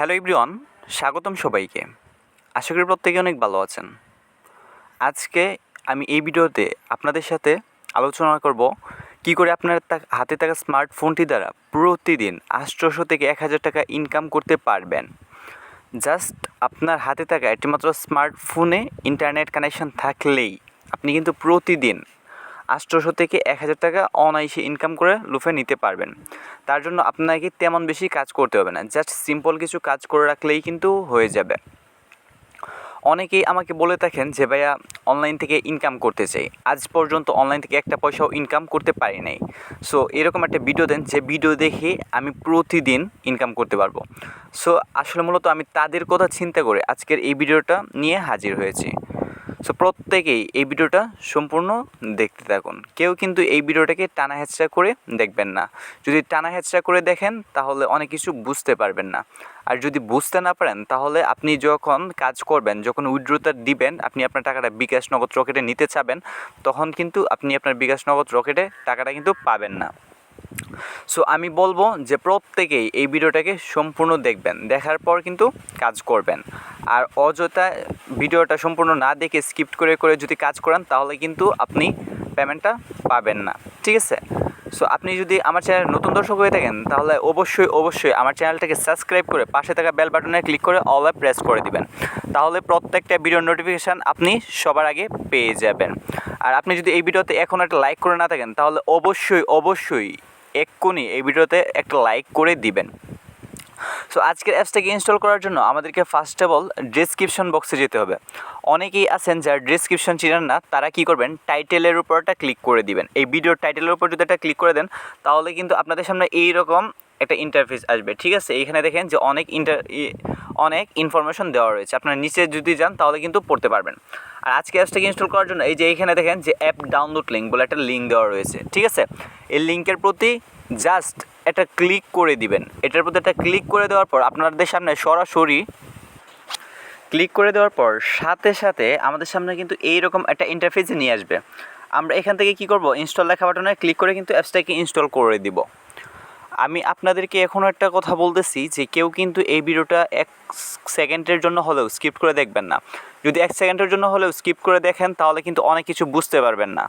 Hello everyone স্বাগতম সবাইকে। আশা করি প্রত্যেকে অনেক ভালো আছেন। আজকে আমি এই ভিডিওতে আপনাদের সাথে আলোচনা করব কি করে আপনার হাতে থাকা স্মার্টফোনটি দ্বারা প্রতিদিন আটশোশো থেকে এক হাজার টাকা ইনকাম করতে পারবেন। জাস্ট আপনার হাতে থাকা একটি মাত্র স্মার্টফোনে ইন্টারনেট কানেকশন থাকলেই আপনি কিন্তু প্রতিদিন আটশোশো থেকে এক হাজার টাকা অনায়াসে ইনকাম করে লুফে নিতে পারবেন। তার জন্য আপনাকে তেমন বেশি কাজ করতে হবে না। জাস্ট সিম্পল কিছু কাজ করে রাখলেই কিন্তু হয়ে যাবে। অনেকেই আমাকে বলে থাকেন যে, ভাইয়া অনলাইন থেকে ইনকাম করতে চাই। আজ পর্যন্ত অনলাইন থেকে একটা পয়সাও ইনকাম করতে পারি নাই। সো এরকম একটা ভিডিও দেন, যে ভিডিও দেখে আমি প্রতিদিন ইনকাম করতে পারব। সো আসলে মূলত আমি তাদের কথা চিন্তা করে আজকের এই ভিডিওটা নিয়ে হাজির হয়েছি। সো প্রত্যেকেই এই ভিডিওটা সম্পূর্ণ দেখতে থাকুন। কেউ কিন্তু এই ভিডিওটাকে টানা হেঁচড়া করে দেখবেন না। যদি টানা হেঁচড়া করে দেখেন, তাহলে অনেক কিছু বুঝতে পারবেন না। আর যদি বুঝতে না পারেন, তাহলে আপনি যখন কাজ করবেন, যখন উইড্রোটা দিবেন, আপনি আপনার টাকাটা বিকাশ নগদ রকেটে নিতে চাবেন, তখন কিন্তু আপনি আপনার বিকাশ নগদ রকেটে টাকাটা কিন্তু পাবেন না। সো আমি বলব যে প্রত্যেকেই এই ভিডিওটাকে সম্পূর্ণ দেখবেন। দেখার পর কিন্তু কাজ করবেন। আর অযথা ভিডিওটা সম্পূর্ণ না দেখে স্কিপ করে করে যদি কাজ করেন, তাহলে কিন্তু আপনি পেমেন্টটা পাবেন না। ঠিক আছে? সো আপনি যদি আমার চ্যানেল নতুন দর্শক হয়ে থাকেন, তাহলে অবশ্যই অবশ্যই আমার চ্যানেলটাকে সাবস্ক্রাইব করে পাশে থাকা বেল বাটনে ক্লিক করে অলে প্রেস করে দিবেন। তাহলে প্রত্যেকটা ভিডিওর নোটিফিকেশান আপনি সবার আগে পেয়ে যাবেন। আর আপনি যদি এই ভিডিওতে এখন একটা লাইক করে না থাকেন, তাহলে অবশ্যই অবশ্যই এক্ষুনি এই ভিডিওতে একটা লাইক করে দিবেন। সো আজকের অ্যাপসটাকে ইনস্টল করার জন্য আমাদেরকে ফার্স্ট অফ অল ডিসক্রিপশন বক্সে যেতে হবে। অনেকেই আছেন যারা ডিসক্রিপশন চিনেন না, তারা কি করবেন? টাইটেলের উপর একটা ক্লিক করে দিবেন। এই ভিডিওর টাইটেলের উপর যদি একটা ক্লিক করে দেন, তাহলে কিন্তু আপনাদের সামনে এই রকম একটা ইন্টারফেস আসবে, ঠিক আছে? এইখানে দেখেন যে অনেক ইন্টার অনেক ইনফরমেশন দেওয়া রয়েছে। আপনারা নিচে যদি যান, তাহলে কিন্তু পড়তে পারবেন। আর আজকে অ্যাপসটাকে ইনস্টল করার জন্য এই যে এইখানে দেখেন যে অ্যাপ ডাউনলোড লিঙ্ক বলে একটা লিঙ্ক দেওয়া রয়েছে, ঠিক আছে? এই লিঙ্কের প্রতি জাস্ট একটা ক্লিক করে দিবেন। এটার প্রতি একটা ক্লিক করে দেওয়ার পর আপনাদের সামনে সরাসরি ক্লিক করে দেওয়ার পর সাথে সাথে আমাদের সামনে কিন্তু এইরকম একটা ইন্টারফেসে নিয়ে আসবে। আমরা এখান থেকে কি করব? ইনস্টল লেখা বাটনে ক্লিক করে কিন্তু অ্যাপসটাকে ইনস্টল করে দিব। আমি আপনাদেরকে এখনও একটা কথা বলতেছি যে কেউ কিন্তু এই ভিডিওটা এক সেকেন্ডের জন্য হলেও স্কিপ করে দেখবেন না। যদি এক সেকেন্ডের জন্য হলেও স্কিপ করে দেখেন, তাহলে কিন্তু অনেক কিছু বুঝতে পারবেন না।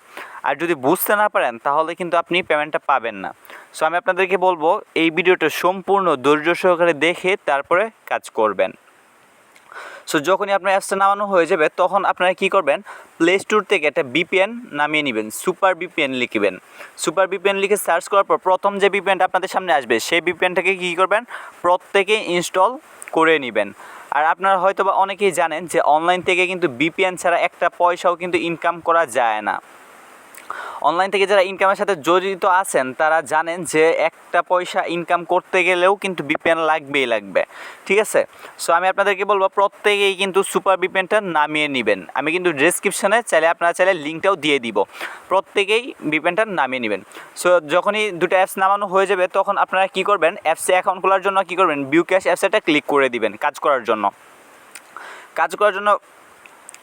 আর যদি বুঝতে না পারেন, তাহলে কিন্তু আপনি পেমেন্টটা পাবেন না। সো আমি আপনাদেরকে বলব, এই ভিডিওটা সম্পূর্ণ ধৈর্য সহকারে দেখে তারপরে কাজ করবেন। সো যখনই আপনার অ্যাপসটা নামানো হয়ে যাবে, তখন আপনারা কি করবেন? প্লে স্টোর থেকে একটা বিপিএন নামিয়ে নেবেন সুপার বিপিএন লিখবেন। সুপার বিপিএন লিখে সার্চ করার পর প্রথম যে বিপিএনটা আপনাদের সামনে আসবে, সেই বিপিএনটাকে কী করবেন? প্রত্যেকে ইনস্টল করে নেবেন। আর আপনারা হয়তো বা অনেকেই জানেন যে অনলাইন থেকে কিন্তু বিপিএন ছাড়া একটা পয়সাও কিন্তু ইনকাম করা যায় না। অনলাইন থেকে যারা ইনকামের সাথে জড়িত আছেন, তারা জানেন যে একটা পয়সা ইনকাম করতে গেলেও কিন্তু বিপিএন লাগবেই লাগবে। ঠিক আছে? সো আমি আপনাদেরকে বলব, প্রত্যেকেই কিন্তু সুপার বিপিএনটা নামিয়ে নেবেন। আমি কিন্তু ডিসক্রিপশনে চাইলে আপনারা চাইলে লিঙ্কটাও দিয়ে দিব। প্রত্যেকেই বিপিএনটা নামিয়ে নেবেন। সো যখনই দুটো অ্যাপস নামানো হয়ে যাবে, তখন আপনারা কি করবেন? অ্যাপসে অ্যাকাউন্ট খোলার জন্য কি করবেন? বিউ ক্যাশ অ্যাপসটা ক্লিক করে দিবেন কাজ করার জন্য। কাজ করার জন্য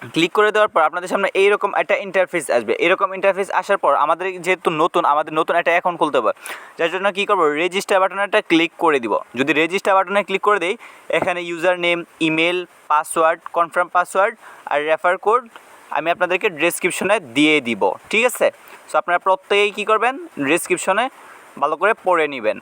ক্লিক করে দেওয়ার পর আপনাদের সামনে এইরকম একটা ইন্টারফেস আসবে। এরকম ইন্টারফেস আসার পর আমাদের যেহেতু নতুন, আমাদের নতুন একটা অ্যাকাউন্ট খুলতে হবে। যার জন্য কী করব? রেজিস্টার বাটনে একটা ক্লিক করে দিব। যদি রেজিস্টার বাটনে ক্লিক করে দিই, এখানে user name email password confirm password আর রেফার কোড আমি আপনাদেরকে ডেসক্রিপশনে দিয়ে দিব। ঠিক আছে? সো আপনারা প্রত্যেকেই কী করবেন? ডেসক্রিপশনে ভালো করে পড়ে নেবেন।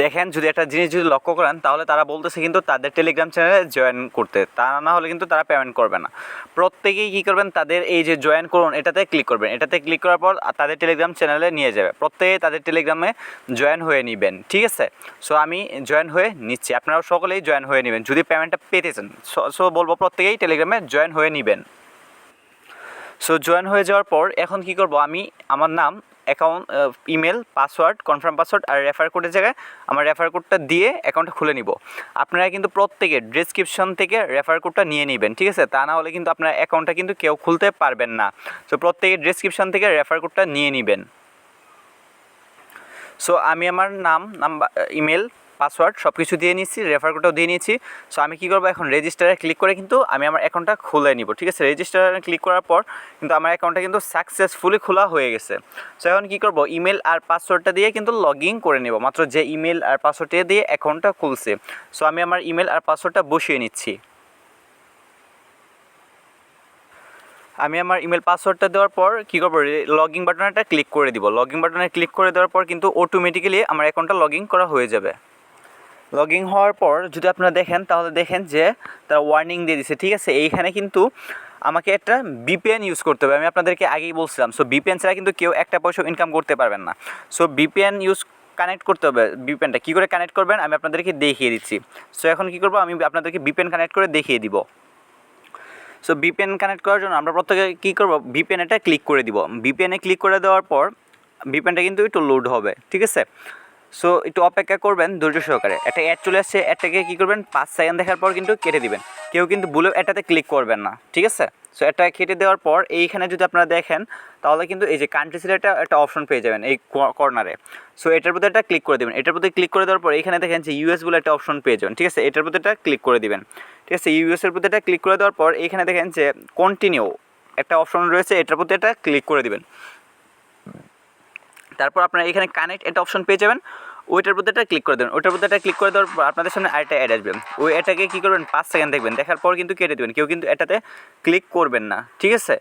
দেখেন, যদি একটা জিনিস যদি লক্ষ্য করেন, তাহলে তারা বলতেছে কিন্তু তাদের টেলিগ্রাম চ্যানেলে জয়েন করতে। তা না হলে কিন্তু তারা পেমেন্ট করবে না। প্রত্যেকেই কী করবেন, তাদের এই যে জয়েন করুন, এটাতে ক্লিক করবেন। এটাতে ক্লিক করার পর তাদের টেলিগ্রাম চ্যানেলে নিয়ে যাবে। প্রত্যেকেই তাদের টেলিগ্রামে জয়েন হয়ে নেবেন, ঠিক আছে? সো আমি জয়েন হয়ে নিচ্ছি। আপনারাও সকলেই জয়েন হয়ে নেবেন, যদি পেমেন্টটা পেতে চান সো বলব, প্রত্যেকেই টেলিগ্রামে জয়েন হয়ে নেবেন। সো জয়েন হয়ে যাওয়ার পর এখন কি করব, আমি আমার নাম account email password confirm password আর রেফার কোডের জায়গায় আমার রেফার কোডটা দিয়ে অ্যাকাউন্টটা খুলে নিব। আপনারা কিন্তু প্রত্যেকে ডিসক্রিপশন থেকে রেফার কোডটা নিয়ে নেবেন, ঠিক আছে? তা না হলে কিন্তু আপনার অ্যাকাউন্টটা কিন্তু কেউ খুলতে পারবেন না। সো প্রত্যেকে ডিসক্রিপশন থেকে রেফার কোডটা নিয়ে নেবেন। সো আমি আমার নাম নাম্বার ইমেল পাসওয়ার্ড সব কিছু দিয়ে নিচ্ছি রেফার কোডটাও দিয়ে নিয়েছি। সো আমি কী করব এখন? রেজিস্টারে ক্লিক করে কিন্তু আমি আমার অ্যাকাউন্টটা খুলে নিব, ঠিক আছে? রেজিস্টারে ক্লিক করার পর কিন্তু আমার অ্যাকাউন্টটা কিন্তু সাকসেসফুলি খোলা হয়ে গেছে। সো এখন কী করব? ইমেল আর পাসওয়ার্ডটা দিয়ে কিন্তু লগ ইন করে নেব। মাত্র যে ইমেল আর পাসওয়ার্ডটা দিয়ে অ্যাকাউন্টটা খুলছে। সো আমি আমার ইমেল আর পাসওয়ার্ডটা বসিয়ে নিচ্ছি। আমি আমার ইমেল পাসওয়ার্ডটা দেওয়ার পর কী করব? লগ ইন বাটনটা ক্লিক করে দিব। লগ ইন বাটনে ক্লিক করে দেওয়ার পর কিন্তু অটোমেটিক্যালি আমার অ্যাকাউন্টটা লগ ইন করা হয়ে যাবে। লগ ইন হওয়ার পর যদি আপনারা দেখেন, তাহলে দেখেন যে তারা ওয়ার্নিং দিয়ে দিছে। ঠিক আছে, এইখানে কিন্তু আমাকে একটা বিপিএন ইউজ করতে হবে। আমি আপনাদেরকে আগেই বলছিলাম। সো বিপিএন ছাড়া কিন্তু কেউ একটা পয়সা ইনকাম করতে পারবেন না। সো বিপিএন ইউজ কানেক্ট করতে হবে বিপিএনটা কী করে কানেক্ট করবেন? আমি আপনাদেরকে দেখিয়ে দিচ্ছি। সো এখন কী করব? আমি আপনাদেরকে বিপিএন কানেক্ট করে দেখিয়ে দিব। সো বিপিএন কানেক্ট করার জন্য আমরা প্রত্যেকে কী করব? ভিপিএন এটা ক্লিক করে দিব। বিপিএনে ক্লিক করে দেওয়ার পর ভিপিএনটা কিন্তু একটু লোড হবে। ঠিক আছে? সো একটু অপেক্ষা করবেন ধৈর্য সহকারে। একটা অ্যাড চলে আসছে অ্যাডটাকে কী করবেন? পাঁচ সেকেন্ড দেখার পর কিন্তু কেটে দিবেন। কেউ কিন্তু ভুলেও অ্যাডটাতে ক্লিক করবেন না, ঠিক আছে? সো এটা কেটে দেওয়ার পর এইখানে যদি আপনারা দেখেন, তাহলে কিন্তু এই যে কান্ট্রি সিলেক্টটা একটা অপশন পেয়ে যাবেন এই কর্নারে সো এটার প্রতি একটা ক্লিক করে দেবেন। এটার প্রতি ক্লিক করে দেওয়ার পর এইখানে দেখেন যে ইউএস বলে একটা অপশন পেয়ে যাবেন, ঠিক আছে? এটার প্রতি একটা ক্লিক করে দিবেন। ঠিক আছে? ইউএসের প্রতি একটা ক্লিক করে দেওয়ার পর এইখানে দেখেন যে কন্টিনিউ একটা অপশন রয়েছে, এটার প্রতি একটা ক্লিক করে দিবেন। তারপর আপনারা এখানে কানেক্ট একটা অপশন পেয়ে যাবেন। ওইটার প্রতি একটা ক্লিক করে দেবেন। ওইটার প্রতি একটা ক্লিক করে দেওয়ার পর আপনাদের সামনে আরেকটা অ্যাড আসবে। ওই এটাকে কী করবেন? পাঁচ সেকেন্ড দেখবেন। দেখার পর কিন্তু কেটে দেবেন। কেউ কিন্তু এটাতে ক্লিক করবেন না। ঠিক আছে?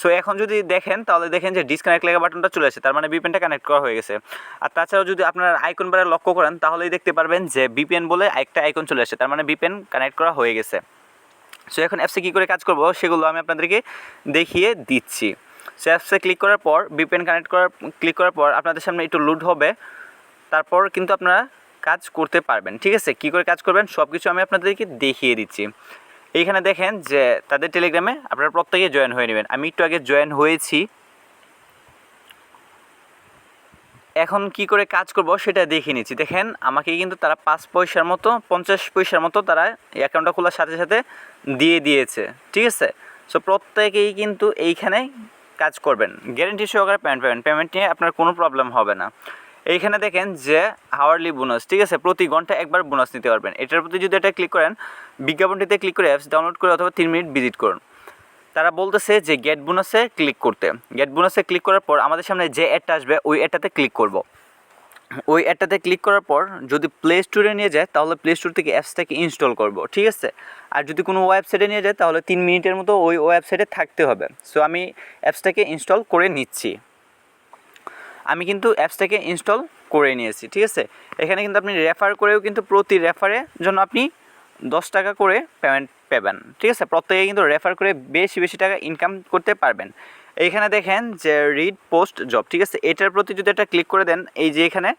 সো এখন যদি দেখেন, তাহলে দেখেন যে ডিসকানেক্ট লেখা বাটনটা চলে আসে। তার মানে বিপিএনটা কানেক্ট করা হয়ে গেছে। আর তাছাড়াও যদি আপনার আইকন বারে লক্ষ্য করেন, তাহলেই দেখতে পারবেন যে বিপিএন বলে একটা আইকন চলে আসে। তার মানে বিপিএন কানেক্ট করা হয়ে গেছে। সো এখন অ্যাপসে কী করে কাজ করব, সেগুলো আমি আপনাদেরকে দেখিয়ে দিচ্ছি। সো অ্যাপসে ক্লিক করার পর বিপিএন কানেক্ট করার ক্লিক করার পর আপনাদের সামনে একটু লুড হবে। তারপর কিন্তু আপনারা কাজ করতে পারবেন, ঠিক আছে? কী করে কাজ করবেন? সব কিছু আমি আপনাদেরকে দেখিয়ে দিচ্ছি। এইখানে দেখেন যে, তাদের টেলিগ্রামে আপনারা প্রত্যেকে জয়েন হয়ে নেবেন। আমি একটু আগে জয়েন হয়েছি। এখন কি করে কাজ করব সেটা দেখে নিচ্ছি। দেখেন, আমাকে কিন্তু তারা পাঁচ পয়সার মতো, পঞ্চাশ পয়সার মতো তারা অ্যাকাউন্টটা খোলার সাথে সাথে দিয়ে দিয়েছে, ঠিক আছে? সো প্রত্যেকেই কিন্তু এইখানে কাজ করবেন। গ্যারেন্টি সহকারে পেমেন্ট পাবেন। পেমেন্ট নিয়ে আপনার কোনো প্রবলেম হবে না। এইখানে দেখেন যে হাওয়ারলি বোনাস ঠিক আছে? প্রতি ঘণ্টা একবার বোনাস নিতে পারবেন। এটার প্রতি যদি এটা ক্লিক করেন, বিজ্ঞাপনটিতে ক্লিক করে অ্যাপস ডাউনলোড করে অথবা তিন মিনিট ভিজিট করুন। তারা বলতেছে যে গেট বোনাসে ক্লিক করতে। গেট বোনাসে ক্লিক করার পর আমাদের সামনে যে অ্যাডটা আসবে, ওই অ্যাডটাতে ক্লিক করব। ওই অ্যাডটাতে ক্লিক করার পর যদি প্লে স্টোরে নিয়ে যায়, তাহলে প্লে স্টোর থেকে অ্যাপসটাকে ইনস্টল করব, ঠিক আছে? আর যদি কোনো ওয়েবসাইটে নিয়ে যায়, তাহলে তিন মিনিটের মতো ওই ওয়েবসাইটে থাকতে হবে। সো আমি অ্যাপসটাকে ইনস্টল করে নিচ্ছি। আমি কিন্তু অ্যাপসটাকে ইনস্টল করে নিয়েছি, ঠিক আছে? এখানে কিন্তু আপনি রেফার করেও কিন্তু প্রতি রেফারের জন্য আপনি দশ টাকা করে পেমেন্ট পাবেন, ঠিক আছে? প্রত্যেকে কিন্তু রেফার করে বেশি বেশি টাকা ইনকাম করতে পারবেন। এইখানে দেখেন যে রিড পোস্ট জব ঠিক আছে? এটার প্রতি যদি একটা ক্লিক করে দেন, এই যে এখানে,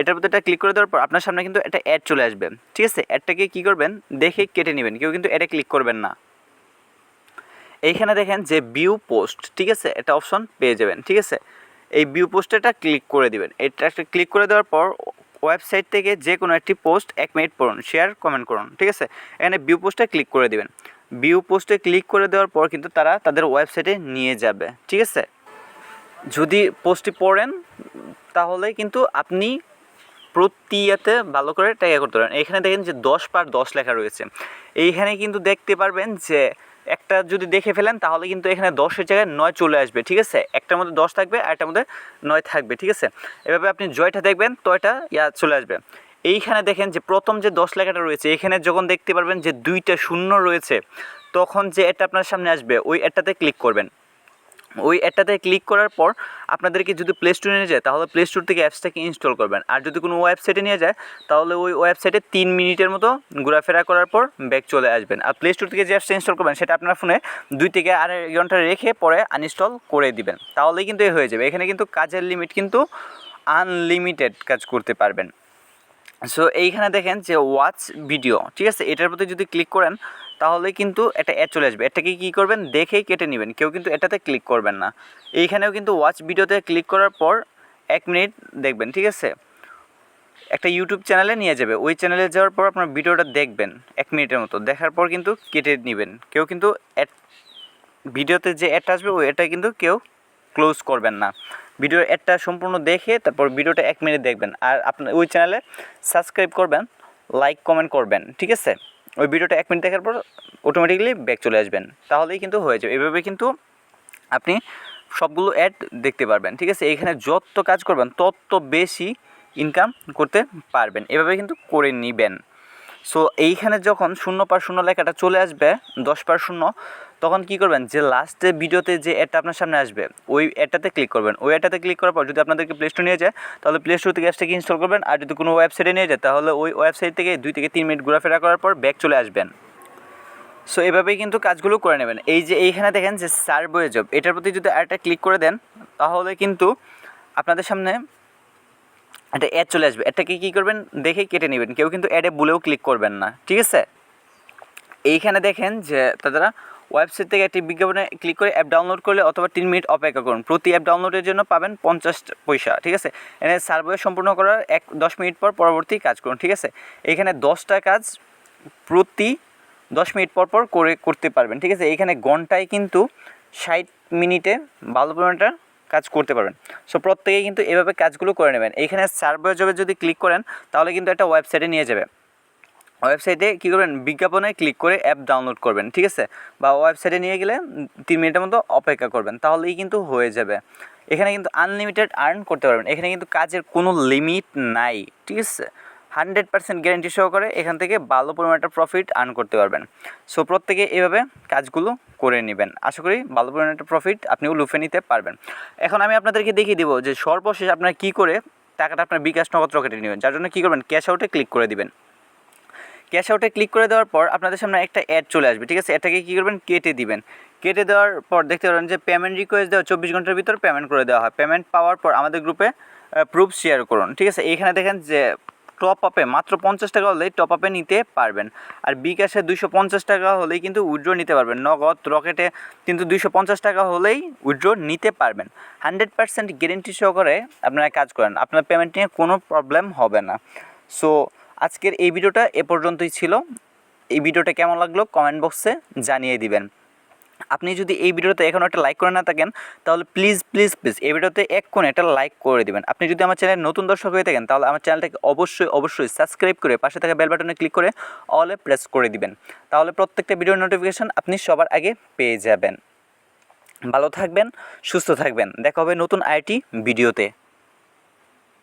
এটার প্রতি একটা ক্লিক করে দেওয়ার পর আপনার সামনে কিন্তু একটা অ্যাড চলে আসবে। ঠিক আছে? অ্যাডটাকে কী করবেন? দেখে কেটে নেবেন। কেউ কিন্তু এটা ক্লিক করবেন না। এইখানে দেখেন যে ভিউ পোস্ট ঠিক আছে? এটা অপশন পেয়ে যাবেন, ঠিক আছে? এই ভিউ পোস্টটা ক্লিক করে দিবেন। এটা একটা ক্লিক করে দেওয়ার পর ওয়েবসাইট থেকে যে কোনো একটি পোস্ট এক মিনিট পড়ুন শেয়ার কমেন্ট করুন, ঠিক আছে? এখানে ভিউ পোস্টে ক্লিক করে দিবেন। ভিউ পোস্টে ক্লিক করে দেওয়ার পর কিন্তু তারা তাদের ওয়েবসাইটে নিয়ে যাবে, ঠিক আছে? যদি পোস্টটি পড়েন, তাহলে কিন্তু আপনি প্রতিয়াতে ভালো করে টাকা করতে পারেন। এখানে দেখেন যে দশ পার দশ লেখা রয়েছে। এইখানে কিন্তু দেখতে পারবেন যে একটা যদি দেখে ফেলেন, তাহলে কিন্তু এখানে দশের জায়গায় নয় চলে আসবে, ঠিক আছে? একটার মধ্যে দশ থাকবে আর একটার মধ্যে নয় থাকবে, ঠিক আছে? এভাবে আপনি জয়টা দেখবেন, তয়টা ইয়া চলে আসবে। এইখানে দেখেন যে প্রথম যে দশ লেখাটা রয়েছে, এখানে যখন দেখতে পারবেন যে দুইটা শূন্য রয়েছে, তখন যে এটা আপনার সামনে আসবে, ওই অ্যাডটাতে ক্লিক করবেন। ওই অ্যাডটাতে ক্লিক করার পর আপনাদেরকে যদি প্লে স্টোরে নিয়ে যায়, তাহলে প্লে স্টোর থেকে অ্যাপসটাকে ইনস্টল করবেন। আর যদি কোনো ওয়েবসাইটে নিয়ে যায়, তাহলে ওই ওয়েবসাইটে তিন মিনিটের মতো ঘোরাফেরা করার পর ব্যাক চলে আসবেন। আর প্লে স্টোর থেকে যে অ্যাপসটা ইনস্টল করবেন, সেটা আপনার ফোনে দুই থেকে আড়াই ঘণ্টা রেখে পরে আনইনস্টল করে দিবেন। তাহলেই কিন্তু এ হয়ে যাবে। এখানে কিন্তু কাজের লিমিট কিন্তু আনলিমিটেড কাজ করতে পারবেন। সো এইখানে দেখেন যে ওয়াচ ভিডিও ঠিক আছে? এটার প্রতি যদি ক্লিক করেন, তাহলে কিন্তু একটা অ্যাড চলে আসবে। এটাকে কী করবেন? দেখেই কেটে নেবেন। কেউ কিন্তু এটাতে ক্লিক করবেন না। এইখানেও কিন্তু ওয়াচ ভিডিওতে ক্লিক করার পর এক মিনিট দেখবেন, ঠিক আছে? একটা ইউটিউব চ্যানেলে নিয়ে যাবে। ওই চ্যানেলে যাওয়ার পর আপনার ভিডিওটা দেখবেন এক মিনিটের মতো। দেখার পর কিন্তু কেটে নেবেন। কেউ কিন্তু অ্যাড ভিডিওতে যে অ্যাডটা আসবে, ওই অ্যাডটা কিন্তু কেউ ক্লোজ করবেন না। ভিডিওর অ্যাডটা সম্পূর্ণ দেখে তারপর ভিডিওটা এক মিনিট দেখবেন। আর আপনার ওই চ্যানেলে সাবস্ক্রাইব করবেন, লাইক, কমেন্ট করবেন, ঠিক আছে? ওই ভিডিওটা এক মিনিট দেখার পর অটোমেটিকলি ব্যাক চলে আসবেন। তাহলেই কিন্তু হয়ে যাবে। এভাবে কিন্তু আপনি সবগুলো অ্যাড দেখতে পারবেন, ঠিক আছে? এখানে যত কাজ করবেন, তত বেশি ইনকাম করতে পারবেন। এভাবে কিন্তু করে নেবেন। সো এইখানে যখন শূন্য পার শূন্য লেখাটা চলে আসবে, দশ পার শূন্য, তখন কি করবেন? যে লাস্টে ভিডিওতে যে অ্যাডটা আপনার সামনে আসবে, ওই অ্যাডটাতে ক্লিক করবেন। ওই অ্যাডটাতে ক্লিক করার পর যদি আপনাদেরকে প্লে স্টোর নিয়ে যায়, তাহলে প্লে স্টোর থেকে অ্যাপসটাকে ইনস্টল করবেন। আর যদি কোনো ওয়েবসাইটে নিয়ে যায়, তাহলে ওই ওয়েবসাইট থেকে দুই থেকে তিন মিনিট ঘোরাফেরা করার পর ব্যাক চলে আসবেন। সো এভাবেই কিন্তু কাজগুলো করে নেবেন। এই যে এইখানে দেখেন যে সার্ভ জব এটার প্রতি যদি আরেকটা ক্লিক করে দেন, তাহলে কিন্তু আপনাদের সামনে একটা অ্যাড চলে আসবে। অ্যাডটাকে কী করবেন? দেখে কেটে নেবেন। কেউ কিন্তু অ্যাডে বলেও ক্লিক করবেন না। ঠিক আছে? এইখানে দেখেন যে তারা ওয়েবসাইট থেকে একটি বিজ্ঞাপনে ক্লিক করে অ্যাপ ডাউনলোড করলে অথবা তিন মিনিট অপেক্ষা করুন। প্রতি অ্যাপ ডাউনলোডের জন্য পাবেন পঞ্চাশ পয়সা। ঠিক আছে? এখানে সার্ভে সম্পূর্ণ করার এক দশ মিনিট পর পরবর্তী কাজ করুন। ঠিক আছে? এখানে দশটা কাজ প্রতি দশ মিনিট পর পর করে, করতে পারবেন। ঠিক আছে? এখানে ঘন্টায় কিন্তু ষাট মিনিটে ভালো পরিমাণটা কাজ করতে পারবেন। সো প্রত্যেকেই কিন্তু এভাবে কাজগুলো করে নেবেন। এইখানে সার্ভে জবে যদি ক্লিক করেন, তাহলে কিন্তু একটা ওয়েবসাইটে নিয়ে যাবে। ওয়েবসাইটে কী করবেন? বিজ্ঞাপনে ক্লিক করে অ্যাপ ডাউনলোড করবেন, ঠিক আছে? বা ওয়েবসাইটে নিয়ে গেলে তিন মিনিটের মতো অপেক্ষা করবেন, তাহলেই কিন্তু হয়ে যাবে। এখানে কিন্তু আনলিমিটেড আর্ন করতে পারবেন। এখানে কিন্তু কাজের কোনো লিমিট নাই, ঠিক আছে? হান্ড্রেড পার্সেন্ট গ্যারেন্টি সহকারে এখান থেকে ভালো পরিমাণটা প্রফিট আর্ন করতে পারবেন। সো প্রত্যেকে এভাবে কাজগুলো করে নেবেন। আশা করি ভালো একটা প্রফিট আপনিও লুফে নিতে পারবেন। এখন আমি আপনাদেরকে দেখিয়ে দিব যে সর্বশেষ আপনারা কী করে টাকাটা আপনার বিকাশ নগদ রকেটে নেবেন। যার জন্য কী করবেন? ক্যাশ আউটে ক্লিক করে দিবেন। ক্যাশ আউটে ক্লিক করে দেওয়ার পর আপনাদের সামনে একটা অ্যাড চলে আসবে। ঠিক আছে? এটাকে কী করবেন? কেটে দিবেন। কেটে দেওয়ার পর দেখতে পারেন যে পেমেন্ট রিকোয়েস্ট দেওয়া চব্বিশ ঘণ্টার ভিতর পেমেন্ট করে দেওয়া হয়। পেমেন্ট পাওয়ার পর আমাদের গ্রুপে প্রুফ শেয়ার করুন। ঠিক আছে? এইখানে দেখেন যে টপ আপে মাত্র পঞ্চাশ টাকা হলেই টপ আপে নিতে পারবেন। আর বিকাশে দুইশো পঞ্চাশ টাকা হলেই কিন্তু উইড্রো নিতে পারবেন। নগদ রকেটে কিন্তু দুইশো পঞ্চাশ টাকা হলেই উইড্রো নিতে পারবেন। হান্ড্রেড পার্সেন্ট গ্যারেন্টি সহকারে আপনারা কাজ করেন। আপনার পেমেন্ট নিয়ে কোনো প্রবলেম হবে না। সো আজকের এই ভিডিওটা এ পর্যন্তই ছিল। এই ভিডিওটা কেমন লাগল? কমেন্ট বক্সে জানিয়ে দিবেন। আপনি যদি এই ভিডিওতে এখনও একটা লাইক করে না থাকেন, তাহলে প্লিজ প্লিজ প্লিজ এই ভিডিওতে এক কোণে একটা লাইক করে দিবেন। আপনি যদি আমার চ্যানেল নতুন দর্শক হয়ে থাকেন, তাহলে আমার চ্যানেলটাকে অবশ্যই অবশ্যই সাবস্ক্রাইব করে পাশে থাকা বেল বাটনে ক্লিক করে অলে প্রেস করে দিবেন। তাহলে প্রত্যেকটা ভিডিওর নোটিফিকেশান আপনি সবার আগে পেয়ে যাবেন। ভালো থাকবেন, সুস্থ থাকবেন। দেখা হবে নতুন আইটি ভিডিওতে।